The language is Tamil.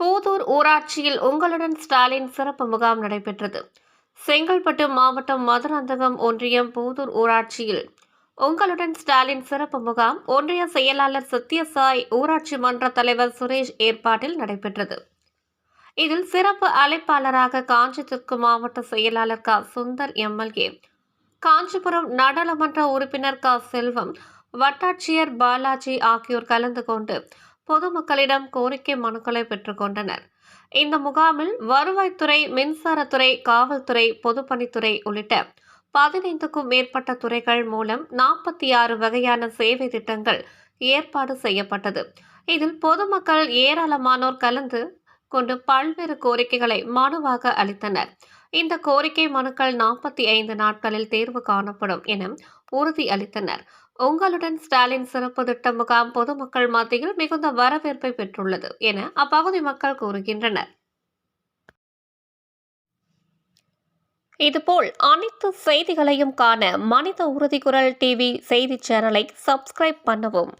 போதூர் ஊராட்சியில் உங்களுடன் ஸ்டாலின் சிறப்பு முகாம் நடைபெற்றது. செங்கல்பட்டு மாவட்டம் மதுராந்தகம் ஒன்றியம் போதூர் ஊராட்சியில் உங்களுடன் ஸ்டாலின் சிறப்பு முகாம் ஒன்றிய செயலாளர் சத்யசாய் ஊராட்சி மன்ற தலைவர் சுரேஷ் ஏற்பாட்டில் நடைபெற்றது. இதில் சிறப்பு அழைப்பாளராக காஞ்சி தெற்கு மாவட்ட செயலாளர் க. சுந்தர் எம்எல்ஏ காஞ்சிபுரம் நாடாளுமன்ற உறுப்பினர் க. செல்வம் வட்டாட்சியர் பாலாஜி ஆகியோர் கலந்து கொண்டு பொதுமக்களிடம் கோரிக்கை மனுக்களை பெற்றுக்கொண்டனர் இந்த முகாமில் வருவாய்த்துறை மின்சாரத்துறை காவல்துறை பொதுப்பணித்துறை உள்ளிட்ட பதினைந்துக்கும் மேற்பட்ட துறைகள் மூலம் நாற்பத்தி ஆறு வகையான சேவை திட்டங்கள் ஏற்பாடு செய்யப்பட்டது. இதில் பொதுமக்கள் ஏராளமானோர் கலந்து கொண்டு பல்வேறு கோரிக்கைகளை மனுவாக அளித்தனர். இந்த கோரிக்கை மனுக்கள் நாற்பத்தி ஐந்து நாட்களில் தேர்வு காணப்படும் என உறுதியளித்தனர் உங்களுடன் ஸ்டாலின் சிறப்பு திட்ட முகாம் பொதுமக்கள் மத்தியில் மிகுந்த வரவேற்பை பெற்றுள்ளது என அப்பகுதி மக்கள் கூறுகின்றனர். இதுபோல் அனைத்து செய்திகளையும் காண மனித உறுதி குரல் டிவி செய்தி சேனலை சப்ஸ்கிரைப் பண்ணவும்.